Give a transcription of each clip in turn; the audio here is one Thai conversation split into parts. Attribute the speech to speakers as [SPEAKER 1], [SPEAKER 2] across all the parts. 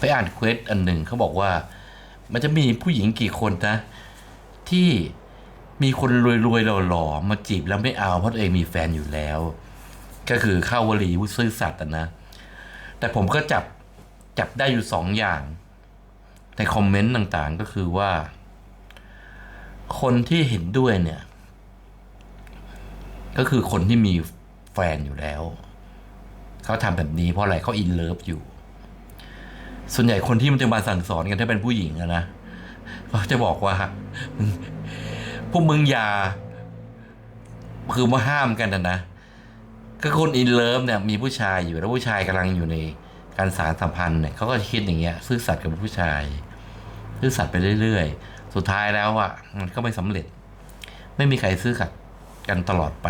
[SPEAKER 1] ไปอ่านเควสอันหนึ่งเขาบอกว่า มันจะมีผู้หญิงกี่คนนะ ที่มีคนรวยๆหล่อๆมาจีบแล้วไม่เอาเพราะตัวเองมีแฟนอยู่แล้ว ก็คือเข้าวลีวุซื่อสัตย์นะ แต่ผมก็จับจับได้อยู่สองอย่างในคอมเมนต์ต่างๆก็คือว่า คนที่เห็นด้วยเนี่ย ก็คือคนที่มีแฟนอยู่แล้ว เขาทำแบบนี้เพราะอะไรเขาอินเลิฟอยู่ ส่วนใหญ่คนที่มันจะมาสั่งสอนกันถ้าเป็นผู้หญิงนะเขาจะบอกว่าพวกมึงอย่าคือมาห้ามกันนะนะก็คนอินเลิฟเนี่ยมีผู้ชายอยู่แล้วผู้ชายกำลังอยู่ในการสารสัมพันธ์เนี่ยเขาก็คิดอย่างเงี้ยซื่อสัตย์กับผู้ชายซื่อสัตย์ไปเรื่อยๆ สุดท้ายแล้วอะมันก็ไม่สำเร็จ ไม่มีใครซื่อสัตย์กันตลอดไป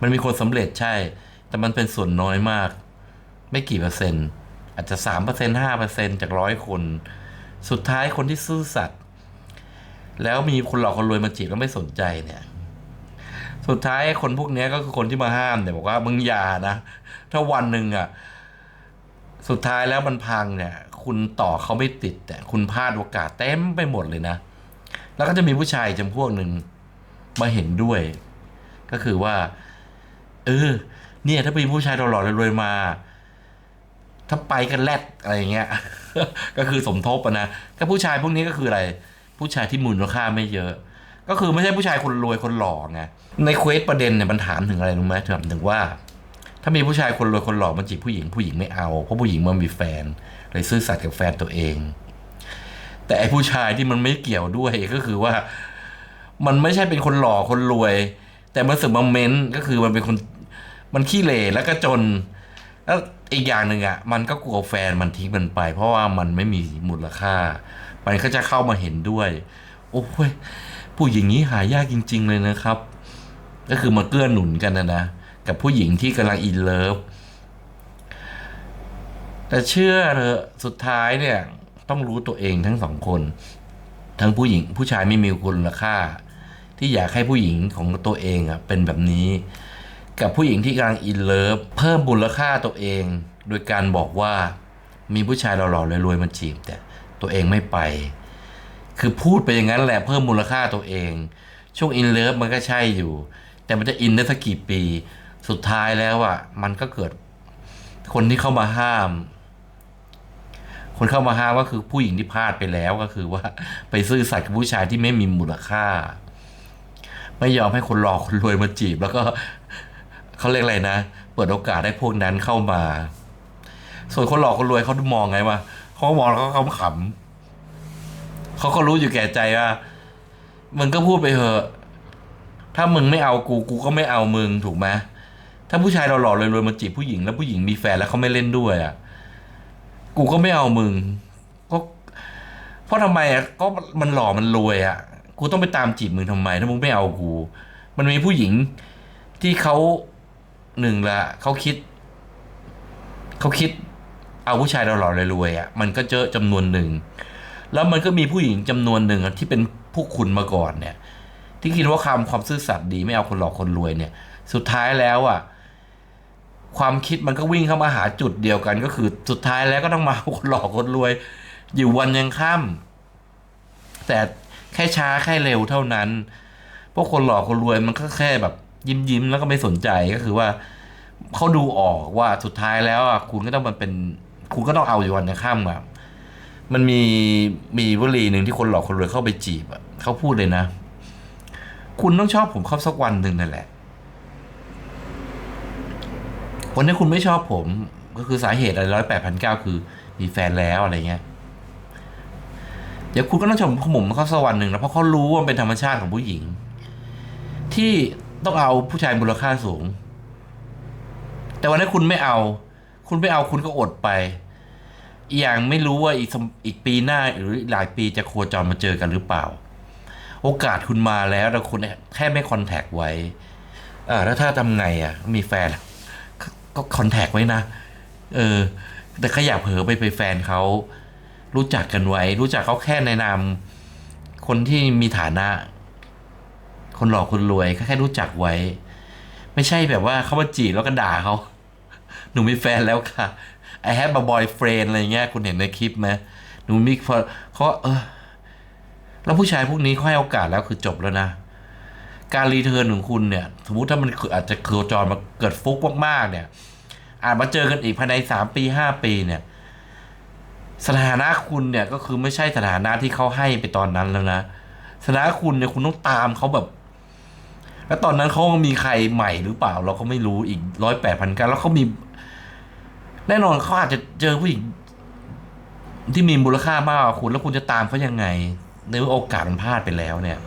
[SPEAKER 1] มันมีคนสำเร็จใช่ แต่มันเป็นส่วนน้อยมาก ไม่กี่เปอร์เซ็นต์ อาจจะสามเปอร์เซ็นห้าเปอร์เซ็นจากร้อยคน สุดท้ายคนที่ซื่อสัตย์แล้วมีคนหลอกคนรวยมาจีบแล้วไม่สนใจเนี่ย สุดท้ายคนพวกนี้ก็คือคนที่มาห้ามเนี่ยบอกว่ามึงอย่านะ ถ้าวันหนึ่งอะ สุดท้ายแล้วมันพังเนี่ย คุณต่อเขาไม่ติดแต่คุณพลาดโอกาสเต็มไปหมดเลยนะ แล้วก็จะมีผู้ชายจำพวกหนึ่งมาเห็นด้วย ก็คือว่า เออ เนี่ย ถ้าเป็นผู้ชายหล่อๆรวยๆมา ถ้าไปกันแรดอะไรเงี้ย ก็คือสมทบนะก็ผู้ชายพวกนี้ก็คืออะไร ผู้ชายที่มูลค่าไม่เยอะ ก็คือไม่ใช่ผู้ชายคนรวยคนหล่อไง ในเควสประเด็นเนี่ยมันถามถึงอะไรรู้ไหมถามถึงว่า ถ้ามีผู้ชายคนรวยคนหล่อมาจีบผู้หญิงผู้หญิงไม่เอา เพราะผู้หญิงมันมีแฟนเลยซื่อสัตย์กับแฟนตัวเอง แต่ไอผู้ชายที่มันไม่เกี่ยวด้วยก็คือว่า มันไม่ใช่เป็นคนหล่อคนรวย แต่มันสึกมาเม้นก็คือมันเป็นคนมันขี้เหร่แล้วก็จน แล้วอีกอย่างหนึ่งอะมันก็กลัวแฟนมันทิ้งมันไป เพราะว่ามันไม่มีมูลค่า มันก็จะเข้ามาเห็นด้วย โอ้ยผู้หญิงนี้หายากจริง ๆ เลยนะครับ ก็คือมาเกื้อหนุนกันนะนะกับผู้หญิงที่กำลังอินเลิฟแต่เชื่อเถอะสุดท้ายเนี่ย ต้องรู้ตัวเองทั้งสองคน ทั้งผู้หญิงผู้ชายไม่มีคุณค่า ที่อยากให้ผู้หญิงของตัวเองอะเป็นแบบนี้ กับผู้หญิงที่กำลังอินเลิฟเพิ่มมูลค่าตัวเอง โดยการบอกว่ามีผู้ชายหล่อๆรวยๆมาจีบแต่ตัวเองไม่ไป คือพูดไปอย่างนั้นแหละเพิ่มมูลค่าตัวเอง ช่วงอินเลิฟมันก็ใช่อยู่ แต่มันจะอินได้สักกี่ปี สุดท้ายแล้วอะมันก็เกิด คนที่เข้ามาห้าม คนเข้ามาห้ามก็คือผู้หญิงที่พลาดไปแล้วก็คือว่าไปซื่อสัตย์กับผู้ชายที่ไม่มีมูลค่า ไม่ยอมให้คนหลอกคนรวยมาจีบ แล้วก็ เขาเรียกอะไรนะ เปิดโอกาสให้พวกนั้นเข้ามา ส่วนคนหลอกคนรวยเขามองไงวะเขามองแล้วเขาขำๆเขาก็รู้อยู่แก่ใจว่ามึงก็พูดไปเถอะ ถ้ามึงไม่เอากูกูก็ไม่เอามึงถูกไหมถ้าผู้ชายเราหล่อๆรวยๆมาจีบผู้หญิงแล้วผู้หญิงมีแฟนแล้วเขาไม่เล่นด้วยอะ กูก็ไม่เอามึง ก็เพราะทำไมอะก็มันหล่อมันรวยอะ กูต้องไปตามจีบมึงทำไม ถ้ามึงไม่เอากู มันมีผู้หญิงที่เขา หนึ่งละเขาคิด เขาคิด เอาผู้ชายเราหล่อรวยอะ มันก็เจอจำนวนหนึ่ง แล้วมันก็มีผู้หญิงจำนวนหนึ่งที่เป็นผู้คุณมาก่อนเนี่ย ที่คิดว่าความความซื่อสัตย์ดีไม่เอาคนหลอกคนรวยเนี่ย สุดท้ายแล้วอะความคิดมันก็วิ่งเข้ามาหาจุดเดียวกันก็คือสุดท้ายแล้วก็ต้องมาเอาคนหลอกคนรวย อยู่วันยังค่ำแต่แค่ช้าแค่เร็วเท่านั้น พวกคนหลอกคนรวยมันก็แค่แบบ ยิ้มยิ้มๆแล้วก็ไม่สนใจก็คือว่าเขาดูออกว่าสุดท้ายแล้วอะคุณก็ต้องมันเป็น คุณก็ต้องเอาอยู่วันยังค่ำอะมันมีมีวลีหนึ่งที่คนหลอกคนรวยเข้าไปจีบอะเขาพูดเลยนะ คุณต้องชอบผมเข้าสักวันหนึ่งนั่นแหละวันนี้คุณไม่ชอบผม ก็คือสาเหตุอะไรร้อยแปดพันเก้าคือ มีแฟนแล้วอะไรเงี้ยเดี๋ยวคุณก็ต้องชมผมเขาสักวันหนึ่งนะเพราะเขารู้ว่าเป็นธรรมชาติของผู้หญิง ที่ ต้องเอาผู้ชายมูลค่าสูง แต่วันนี้คุณไม่เอา คุณไม่เอาคุณก็อดไป อีกอย่างไม่รู้ว่าอีกอีกปีหน้าหรือหลายปีจะโคจรมาเจอกันหรือเปล่า โอกาสคุณมาแล้วแต่คุณแค่ไม่คอนแทคไว้อ่าแล้วถ้าทำไงอะ มีแฟน ก็คอนแทคไว้นะ เออ แต่ขยับเผลอไปไปแฟนเขารู้จักกันไว้ รู้จักเขาแค่ในนามคนที่มีฐานะ คนหล่อคนรวยแค่รู้จักไว้ ไม่ใช่แบบว่าเขามาจีบแล้วก็ด่าเขาหนูมีแฟนแล้วค่ะไอ I have a boyfriend อะไรเงี้ยคุณเห็นในคลิปไหมหนูมีพอเขาเออแล้วผู้ชายพวกนี้เขาให้โอกาสแล้วคือจบแล้วนะ การรีเทิร์นของคุณเนี่ย สมมติถ้ามันอาจจะโคจรมาเกิดฟุกมากๆเนี่ย อาจมาเจอกันอีกภายในสามปีห้าปีเนี่ย สถานะคุณเนี่ยก็คือไม่ใช่สถานะที่เขาให้ไปตอนนั้นแล้วนะสถานะคุณเนี่ยคุณต้องตามเขาแบบ แล้วตอนนั้นเขามีใครใหม่หรือเปล่า เราก็ไม่รู้อีกร้อยแปดพันกันแล้วเขามี แน่นอนเขาอาจจะเจอผู้หญิงที่มีมูลค่ามากกว่าคุณแล้วคุณจะตามเขายังไง ในโอกาสมันพลาดไปแล้วเนี่ย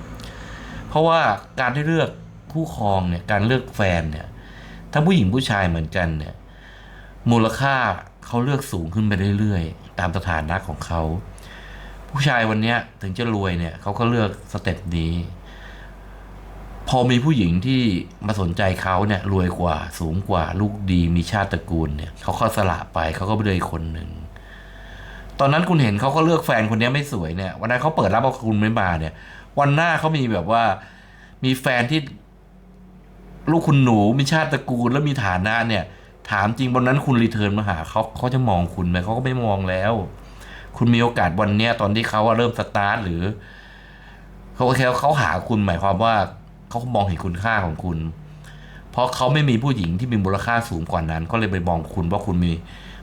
[SPEAKER 1] เพราะว่าการที่เลือกคู่ครองเนี่ย การเลือกแฟนเนี่ย ถ้าผู้หญิงผู้ชายเหมือนกันเนี่ย มูลค่าเขาเลือกสูงขึ้นไปเรื่อยๆ ตามสถานะของเขา ผู้ชายวันเนี้ยถึงจะรวยเนี่ยเขาก็เลือกสเต็ปนี้ พอมีผู้หญิงที่มาสนใจเขาเนี่ยรวยกว่าสูงกว่าลูกดีมีชาติตระกูลเนี่ยเขาก็สละไปเขาก็ไปเลยคนหนึ่งตอนนั้นคุณเห็นเขาก็เลือกแฟนคนนี้ไม่สวยเนี่ยวันนั้นเขาเปิดรับว่าคุณไม่มาเนี่ย วันหน้าเขามีแบบว่า มีแฟนที่ลูกคุณหนูมีชาติตระกูลแล้วมีฐานะเนี่ย ถามจริงวันนั้นคุณรีเทิร์นมาหาเขาเขาจะมองคุณไหมเขาก็ไม่มองแล้ว คุณมีโอกาสวันเนี้ยตอนที่เขาว่าเริ่มสตาร์ทหรือเขาแค่เขาหาคุณหมายความว่า เขามองเห็นคุณค่าของคุณ เพราะเขาไม่มีผู้หญิงที่มีมูลค่าสูงกว่านั้น ก็เลยไปมองคุณว่าคุณมี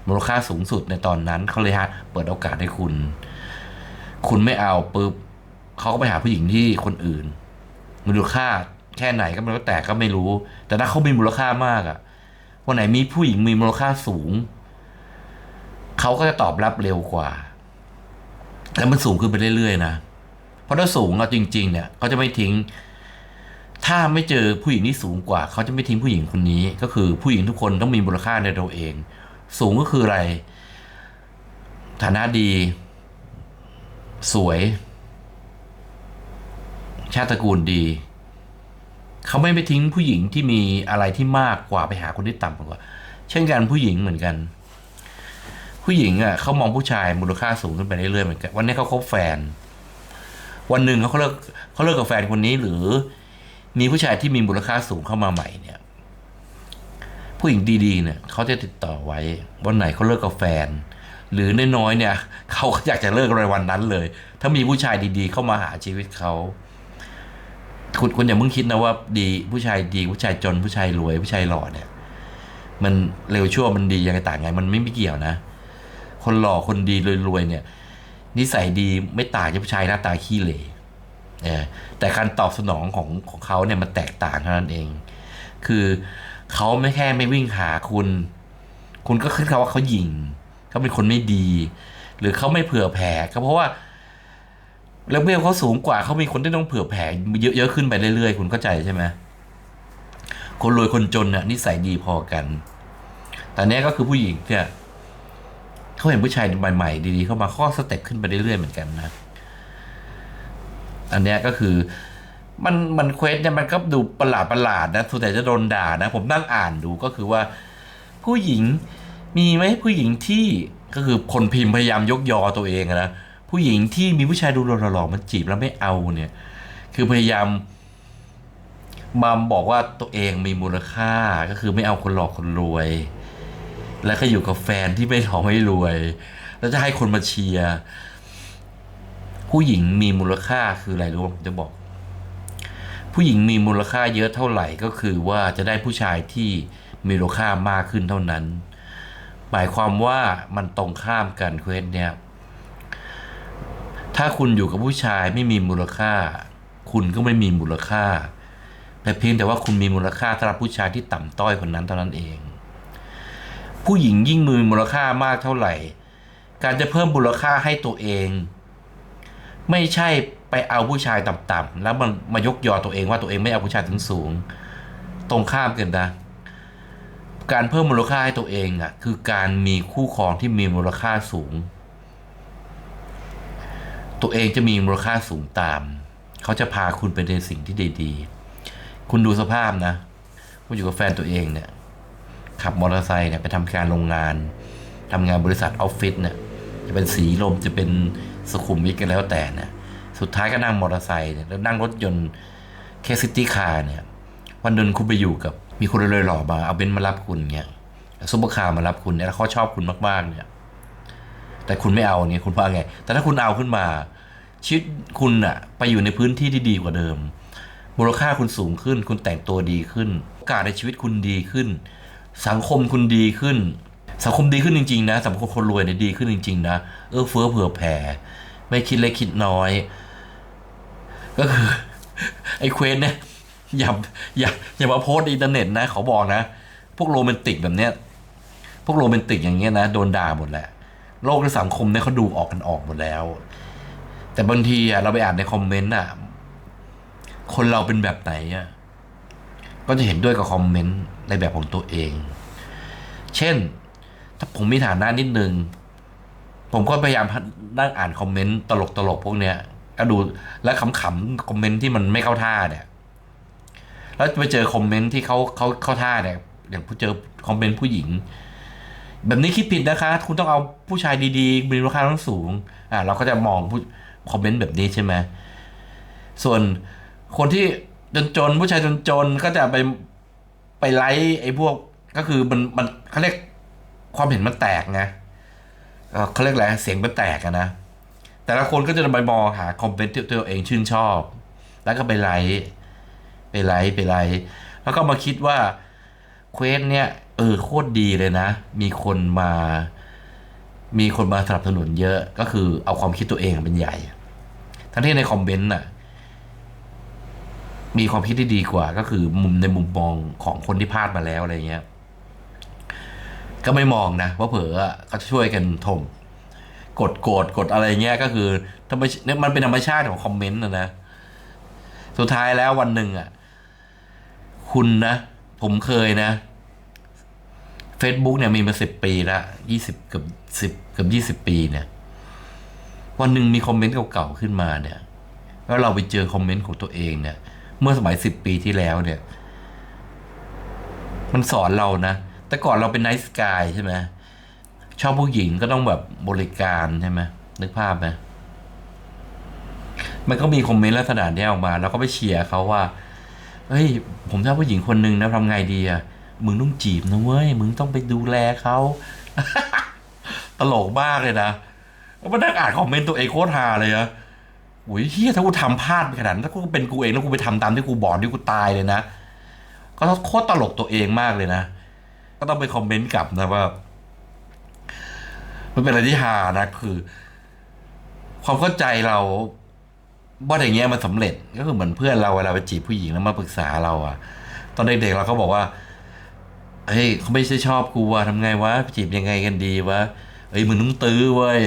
[SPEAKER 1] มูลค่าสูงสุดในตอนนั้นเขาเลยฮะเปิดโอกาสให้คุณ คุณไม่เอาปุ๊บเขาก็ไปหาผู้หญิงที่คนอื่น มูลค่าแค่ไหนก็ไม่รู้แต่ก็ไม่รู้ แต่ถ้าเขามีมูลค่ามากอะวันไหนมีผู้หญิงมีมูลค่าสูงเขาก็จะตอบรับเร็วกว่าแล้วมันสูงขึ้นไปเรื่อยๆนะเพราะถ้าสูงอะจริง ๆ เนี่ยเขาจะไม่ทิ้ง ถ้าไม่เจอผู้หญิงที่สูงกว่า เขาจะไม่ทิ้งผู้หญิงคนนี้ ก็คือผู้หญิงทุกคนต้องมีมูลค่าในตัวเอง สูงก็คืออะไร ฐานะดี สวย ชาติตระกูลดี เขาไม่ไปทิ้งผู้หญิงที่มีอะไรที่มากกว่าไปหาคนที่ต่ำกว่า เช่นกันผู้หญิงเหมือนกัน ผู้หญิงอะเขามองผู้ชายมูลค่าสูงขึ้นไปเรื่อยๆเหมือนกันวันนี้เขาคบแฟน วันหนึ่งเขาเลิกเขาเลิกกับแฟนคนนี้หรือ มีผู้ชายที่มีมูลค่าสูงเข้ามาใหม่เนี่ย ผู้หญิงดีๆเนี่ยเขาจะติดต่อไว้วันไหนเขาเลิกกับแฟน หรือน้อยๆเนี่ยเขาอยากจะเลิกในวันนั้นเลย ถ้ามีผู้ชายดีๆ เข้ามาหาชีวิตเขาคุณคุณอย่าเพิ่งคิดนะว่าดีผู้ชายดีผู้ชายจนผู้ชายรวยผู้ชายหล่อเนี่ย มันเร็วชั่วมันดียังไงต่างไง มันไม่ม่เกี่ยวนะ คนหล่อคนดีรวยๆเนี่ย นิสัยดีไม่ต่างจากผู้ชายหน้าตาขี้เหร่ แต่การตอบสนองของของเขาเนี่ยมันแตกต่างเท่านั้นเอง คือเขาไม่แค่ไม่วิ่งหาคุณ คุณก็คิดเขาว่าเขาหยิงเขาเป็นคนไม่ดี หรือเขาไม่เผื่อแผ่ก็เพราะว่าเลเวลเขาสูงกว่าเขามีคนที่ต้องเผื่อแผ่เยอะๆขึ้นไปเรื่อยๆ คุณเข้าใจใช่ไหมคนรวยคนจนน่ะนิสัยดีพอกัน แต่เนี้ยก็คือผู้หญิงเนี่ยเขาเห็นผู้ชายใหม่ๆดีๆเข้ามาข้อสเต็ปขึ้นไปเรื่อยๆเหมือนกันนะ อันเนี้ยก็คือมันมันเควสเนี่ยมันก็ดูประหลาดประหลาดนะส่วนใหญ่จะโดนด่านะ ผมนั่งอ่านดูก็คือว่า ผู้หญิงมีไหมผู้หญิงที่ก็คือคนพิมพ์พยายามยกยอตัวเองนะผู้หญิงที่มีผู้ชายดูหล่อๆมันจีบแล้วไม่เอาเนี่ย คือพยายามมาบอกว่าตัวเองมีมูลค่าก็คือไม่เอาคนหลอกคนรวย แล้วก็อยู่กับแฟนที่ไม่หล่อไม่รวย แล้วจะให้คนมาเชียร์ ผู้หญิงมีมูลค่าคืออะไรรู้ไหมผมจะบอก ผู้หญิงมีมูลค่าเยอะเท่าไหร่ก็คือว่าจะได้ผู้ชายที่มีมูลค่ามากขึ้นเท่านั้น หมายความว่ามันตรงข้ามกันเควสเนี่ย ถ้าคุณอยู่กับผู้ชายไม่มีมูลค่า คุณก็ไม่มีมูลค่า แต่เพียงแต่ว่าคุณมีมูลค่าสำหรับผู้ชายที่ต่ำต้อยคนนั้นเท่านั้นเอง ผู้หญิงยิ่งมีมูลค่ามากเท่าไหร่ การจะเพิ่มมูลค่าให้ตัวเอง ไม่ใช่ไปเอาผู้ชายต่ำๆแล้วมันมายกยอตัวเองว่าตัวเองไม่เอาผู้ชายถึงสูงตรงข้ามกันนะการเพิ่มมูลค่าให้ตัวเองอะคือการมีคู่ครองที่มีมูลค่าสูง ตัวเองจะมีมูลค่าสูงตาม เขาจะพาคุณไปในสิ่งที่ดีๆ คุณดูสภาพนะว่าอยู่กับแฟนตัวเองเนี่ย ขับมอเตอร์ไซค์เนี่ยไปทำการโรงงานทำงานบริษัทออฟฟิศเนี่ยจะเป็นสีลมจะเป็น สุขุมวิทกันแล้วแต่เนี่ยสุดท้ายก็นั่งมอเตอร์ไซค์เนี่ยแล้วนั่งรถยนต์แค่ซิตี้คาร์เนี่ย วันหนึงคุณไปอยู่กับมีคนรวยหล่อมาเอาเบนซ์มารับคุณเนี่ยซุปเปอร์คาร์มารับคุณเนี่ยแล้วเขาชอบคุณมากๆเนี่ย แต่คุณไม่เอาเนี่ยคุณว่าไง แต่ถ้าคุณเอาขึ้นมาชีวิตคุณอะไปอยู่ในพื้นที่ที่ดีกว่าเดิม มูลค่าคุณสูงขึ้น คุณแต่งตัวดีขึ้นโอกาสในชีวิตคุณดีขึ้น สังคมคุณดีขึ้น สังคมดีขึ้นจริง ๆ นะสังคมคนรวยเนี่ยดีขึ้นจริง ๆ นะเออเฟื้อเผื่อแผ่ ไม่คิดเล็กคิดน้อย ก็คือ ไอ้เควสเนี่ยอย่าอย่าอย่ามาโพสต์ในอินเทอร์เน็ตนะเขาบอกนะ พวกโรแมนติกแบบเนี้ย พวกโรแมนติกอย่างเงี้ยนะโดนด่าหมดแหละ โลกในสังคมเนี่ยเขาดูออกกันออกหมดแล้ว แต่บางทีอะเราไปอ่านในคอมเมนต์อะคนเราเป็นแบบไหนอะก็จะเห็นด้วยกับคอมเมนต์ในแบบของตัวเอง เช่น ถ้าผมมีฐานะนิดนึง ผมก็พยายามนั่งอ่านคอมเมนต์ตลกๆพวกเนี้ยก็ดูและขำๆคอมเมนต์ที่มันไม่เข้าท่าเนี่ย แล้วไปเจอคอมเมนต์ที่เขาเขาเข้าท่าเนี่ยอย่างเจอคอมเมนต์ผู้หญิง แบบนี้คิดผิดนะคะ คุณต้องเอาผู้ชายดีๆมีราคาต้องสูง อ่าเราก็จะมองผู้คอมเมนต์แบบนี้ใช่ไหมส่วนคนที่จนๆผู้ชายจนๆก็จะไปไปไลค์ไอ้พวกก็คือมันมันเขาเรียก ความเห็นมันแตกไงเขาเรียกอะไรเสียงมันแตกนะ แต่ละคนก็จะไปมองหาคอมเมนต์ที่ตัวเองชื่นชอบ แล้วก็ไปไลค์ไปไลค์ไปไลค์แล้วก็มาคิดว่าเควสเนี่ยเออโคตรดีเลยนะ มีคนมา มีคนมาสนับสนุนเยอะก็คือเอาความคิดตัวเองเป็นใหญ่ ทั้งที่ในคอมเมนต์น่ะมีความคิดที่ดีกว่าก็คือมุมในมุมมองของคนที่พลาดมาแล้วอะไรเงี้ย ก็ไม่มองนะว่าเผลออเขาจะช่วยกันถมกดโกรธกดอะไรเงี้ยก็คือธรรมชเนี่ยมันเป็นธรรมชาติของคอมเมนต์นะนะ สุดท้ายแล้ววันหนึ่งอะ คุณนะ ผมเคยนะ Facebook เนี่ยมีมาสิบปีละยี่สิบเกือบสิบเกือบยี่สิบปีเนี่ย วันหนึ่งมีคอมเมนต์เก่าๆขึ้นมาเนี่ย แล้วเราไปเจอคอมเมนต์ของตัวเองเนี่ย เมื่อสมัยสิบปีที่แล้วเนี่ย มันสอนเรานะ แต่ก่อนเราเป็นไนท์สกายใช่ไหมชอบผู้หญิงก็ต้องแบบบริการใช่ไหมนึกภาพไหมมันก็มีคอมเมนต์ลักษณะนี้ออกมา แล้วก็ไปเชียร์เขาว่า เฮ้ย ผมชอบผู้หญิงคนหนึ่งนะทำไงดีอะมึงต้องจีบนะเว้ย มึงต้องไปดูแลเขาตลกมากเลยนะมานั่งอ่านคอมเมนต์ตัวเองโคตรฮาเลยอะโอ้ยเฮียถ้ากูทำพลาดไปขนาดนั้นถ้ากูเป็นกูเองแล้วกูไปทำตามที่กูบอกที่กูตายเลยนะ ก็โคตรตลกตัวเองมากเลยนะ ก็ต้องไปคอมเมนต์กลับนะว่า มันเป็นอะไรที่ฮานะคือ ความเข้าใจเราว่าอย่างเงี้ยมันสำเร็จก็คือเหมือนเพื่อนเราเวลาไปจีบผู้หญิงแล้วมาปรึกษาเราอะตอนเด็กๆเราก็บอกว่าเฮ้ยเขาไม่ใช่ชอบกูว่ะทำไงวะจีบยังไงกันดีวะเฮ้ยมึงต้องตื้อเว้ย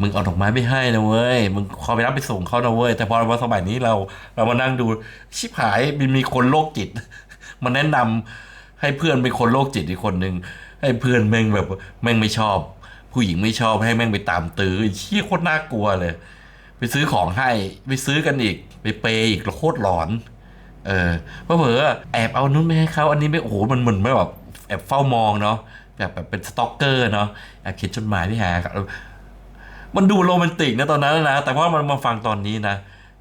[SPEAKER 1] มึงเอาดอกไม้ไม่ให้นะเว้ย มึงขอไปรับไปส่งเขานะเว้ย แต่พอมาสมัยนี้เรา เรามานั่งดู ชิบหายมีมีคนโรคจิต มาแนะนำ ให้เพื่อนเป็นคนโรคจิตอีกคนหนึ่งให้เพื่อนแม่งแบบแม่งไม่ชอบ ผู้หญิงไม่ชอบให้แม่งไปตามตื้อเชี่ยโคตรน่ากลัวเลย ไปซื้อของให้ไปซื้อกันอีก ไปเปย์อีกโคตรหลอน เออเพราะเผอแอบเอานู้นไม่ให้เขาอันนี้ไม่โอ้โหมันเหมือนไม่แบบแอบเฝ้ามองเนาะแบบแบบเป็นสต็อกเกอร์เนาะแอบเขียนจดหมายพี่แฮมันดูโรแมนติกนะตอนนั้นนะ แต่พอมันมาฟังตอนนี้นะ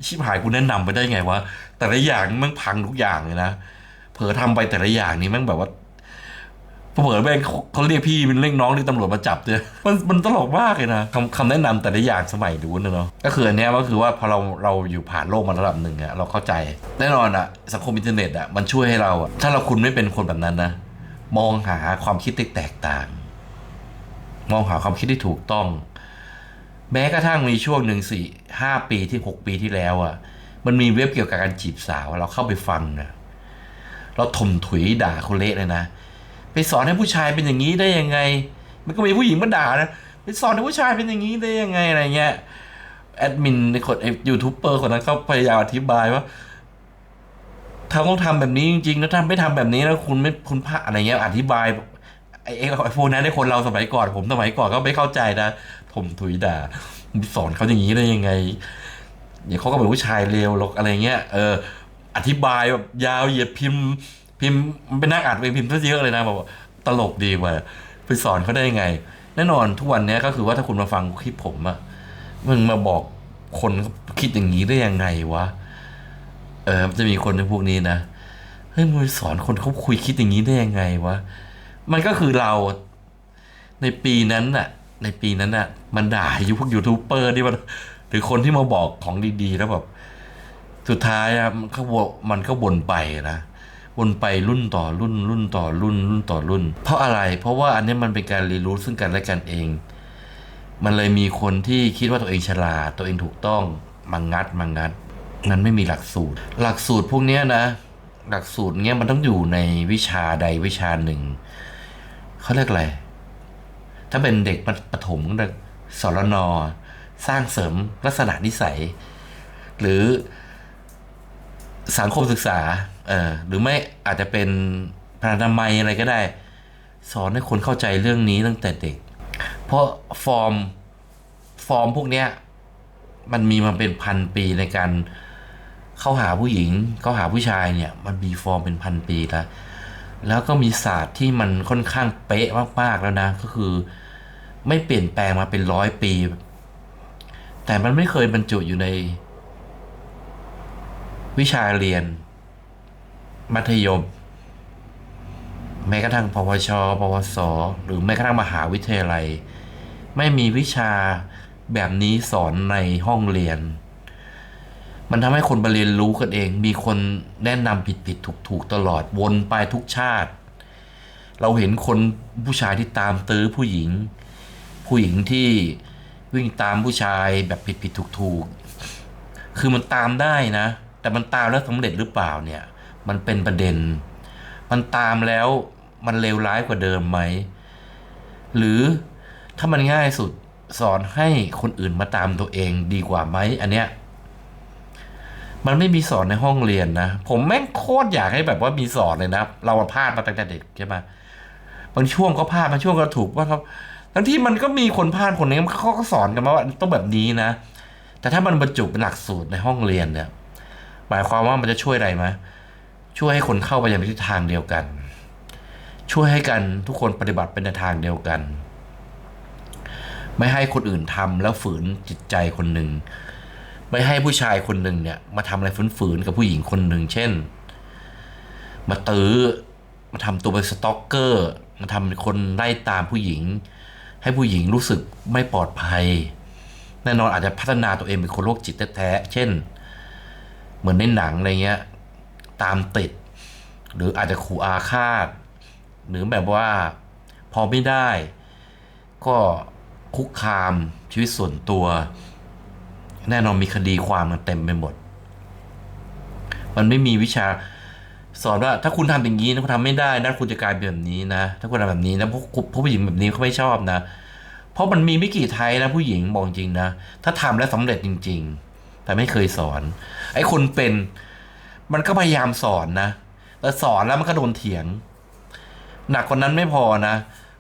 [SPEAKER 1] ชิบหายกูแนะนำไปได้ไงวะแต่ละอย่างมันพังทุกอย่างเลยนะ อทำไปแต่ละอย่างนี้แม่งแบบว่าเผลอแม่งเขาเรียกพี่เป็นเรียกน้องที่ตำรวจมาจับเนี่ยมันมันตลกมากเลยนะคำคำแนะนำแต่ละอย่างสมัยนู้นะเนาะก็คืออันเนี้ยก็คือว่าพอเราเราอยู่ผ่านโลกมาระดับหนึ่งอะเราเข้าใจแน่นอนอะสังคมอินเทอร์เน็ตอะมันช่วยให้เราอะถ้าเราคุณไม่เป็นคนแบบนั้นนะมองหาความคิดที่แตกต่าง มองหาความคิดที่ถูกต้อง แม้กระทั่งมีช่วงหนึ่งสี่ห้าปีที่หกปีที่แล้วอะมันมีเว็บเกี่ยวกับการจีบสาวเราเข้าไปฟังนะ เราถมถุยด่าเขาเละเลยนะ ไปสอนให้ผู้ชายเป็นอย่างนี้ได้ยังไง มันก็มีผู้หญิงมาด่านะไปสอนให้ผู้ชายเป็นอย่างนี้ได้ยังไงอะไรเงี้ยแอดมินในคนยูทูบเบอร์คนนั้นเขาพยายามอธิบายว่าถ้าต้องทำแบบนี้จริงๆ แล้วถ้าไม่ทำแบบนี้แล้วคุณไม่คุณพลาอะไรเงี้ยอธิบายไอ้ไอ้ไอ้พวกนั้นในคนเราสมัยก่อน ผมสมัยก่อนก็ไม่เข้าใจนะผมถุยด่าสอนเขาอย่างนี้ได้ยังไงเดี๋ยวเขาก็เป็นผู้ชายเลวหรอกอะไรเงี้ยเออ อธิบายแบบยาวเหยียดพิมพ์พิมพ์มันเป็นนักอ่านไปพิมพ์ซะเยอะเลยนะบอกว่าตลกดีว่ะไปสอนเขาได้ยังไง แน่นอนทุกวันนี้ก็คือว่าถ้าคุณมาฟังคลิปผมอะมึงมาบอกคนคิดอย่างนี้ได้ยังไงวะเออจะมีคนในพวกนี้นะเฮ้ยมึงไปสอนคนเขาคุยคิดอย่างนี้ได้ยังไงวะมันก็คือเราในปีนั้นน่ะ ในปีนั้นน่ะ มันด่ายูพวกยูทูบเบอร์ที่มันหรือคนที่มาบอกของดีๆ แล้วแบบ สุดท้ายอะมันก็วมันก็วนไปนะวนไปรุ่นต่อรุ่น รุ่นต่อรุ่น รุ่นต่อรุ่น เพราะอะไร เพราะว่าอันนี้มันเป็นการเรียนรู้ซึ่งกันและกันเอง มันเลยมีคนที่คิดว่าตัวเองฉลาดตัวเองถูกต้องมางัดมางัดมันไม่มีหลักสูตร หลักสูตรพวกนี้นะ หลักสูตรเนี้ยมันต้องอยู่ในวิชาใดวิชาหนึ่งเขาเรียกอะไรถ้าเป็นเด็กประถมก็สรนสร้างเสริมลักษณะนิสัย หรือ สังคมศึกษาเออหรือไม่อาจจะเป็นพนานามัยอะไรก็ได้ สอนให้คนเข้าใจเรื่องนี้ตั้งแต่เด็ก เพราะฟอร์มฟอร์มพวกเนี้ยมันมีมาเป็นพันปีในการเข้าหาผู้หญิง เข้าหาผู้ชายเนี่ย มันมีฟอร์มเป็นพันปีแล้วแล้วก็มีศาสตร์ที่มันค่อนข้างเป๊ะมากๆแล้วนะ ก็คือ ไม่เปลี่ยนแปลงมาเป็นร้อยปี แต่มันไม่เคยบรรจุอยู่ใน วิชาเรียน มัธยม แม้กระทั่ง ปวช ปวส หรือแม้กระทั่งมหาวิทยาลัย ไม่มีวิชาแบบนี้สอนในห้องเรียน มันทำให้คนมาเรียนรู้กันเอง มีคนแนะนำผิดผิดถูกถูกตลอด วนไปทุกชาติ เราเห็นคนผู้ชายที่ตามตื้อผู้หญิง ผู้หญิงที่วิ่งตามผู้ชายแบบผิดผิดถูกถูกคือมันตามได้นะ แต่มันตามแล้วสำเร็จหรือเปล่าเนี่ย มันเป็นประเด็น มันตามแล้วมันเลวร้ายกว่าเดิมไหม หรือถ้ามันง่ายสุดสอนให้คนอื่นมาตามตัวเองดีกว่าไหมอันเนี้ยมันไม่มีสอนในห้องเรียนนะ ผมแม่งโคตรอยากให้แบบว่ามีสอนเลยนะ เราพลาดมาตั้งแต่เด็กใช่ไหมบางช่วงก็พลาดบางช่วงก็ถูกว่าเขาทั้งที่มันก็มีคนพลาดคนนึงเขาก็สอนกันมาว่าต้องแบบนี้นะ แต่ถ้ามันบรรจุเป็นหลักสูตรในห้องเรียนเนี่ย หมายความว่ามันจะช่วยอะไรไหมช่วยให้คนเข้าไปในทิศทางเดียวกัน ช่วยให้กันทุกคนปฏิบัติเป็นในทางเดียวกัน ไม่ให้คนอื่นทำแล้วฝืนจิตใจคนหนึ่ง ไม่ให้ผู้ชายคนหนึ่งเนี่ยมาทำอะไรฝืนๆกับผู้หญิงคนหนึ่ง เช่น มาตื้อมาทำตัวเป็นสต็อกเกอร์มาทำเป็นคนไล่ตามผู้หญิง ให้ผู้หญิงรู้สึกไม่ปลอดภัย แน่นอนอาจจะพัฒนาตัวเองเป็นคนโรคจิตแท้ๆเช่น เหมือนในหนังอะไรเงี้ย ตามติด หรืออาจจะขู่อาฆาต หรือแบบว่าพอไม่ได้ ก็คุกคามชีวิตส่วนตัว แน่นอนมีคดีความมันเต็มไปหมด มันไม่มีวิชาสอนว่าถ้าคุณทำอย่างนี้นะคุณทำไม่ได้นะคุณจะกลายเป็นแบบนี้นะ ถ้าคุณทำแบบนี้นะพวกผู้หญิงแบบนี้เขาไม่ชอบนะ เพราะมันมีไม่กี่ไทยนะผู้หญิงบอกจริงนะ ถ้าทำแล้วสำเร็จจริง ๆ แต่ไม่เคยสอน ไอ้คนเป็น มันก็พยายามสอนนะ แต่สอนแล้วมันก็โดนเถียง หนักกว่านั้นไม่พอนะ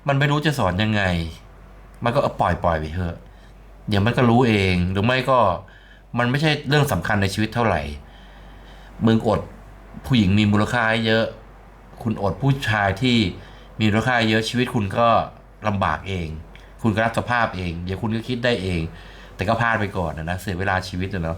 [SPEAKER 1] มันไม่รู้จะสอนยังไง มันก็ปล่อยปล่อยไปเถอะ เดี๋ยวมันก็รู้เอง หรือไม่ก็มันไม่ใช่เรื่องสำคัญในชีวิตเท่าไหร่ มึงอดผู้หญิงมีมูลค่าเยอะ คุณอดผู้ชายที่มีมูลค่าเยอะชีวิตคุณก็ลำบากเอง คุณก็รับสภาพเอง เดี๋ยวคุณก็คิดได้เอง แต่ก็พลาดไปก่อนนะนะเสียเวลาชีวิตเนาะ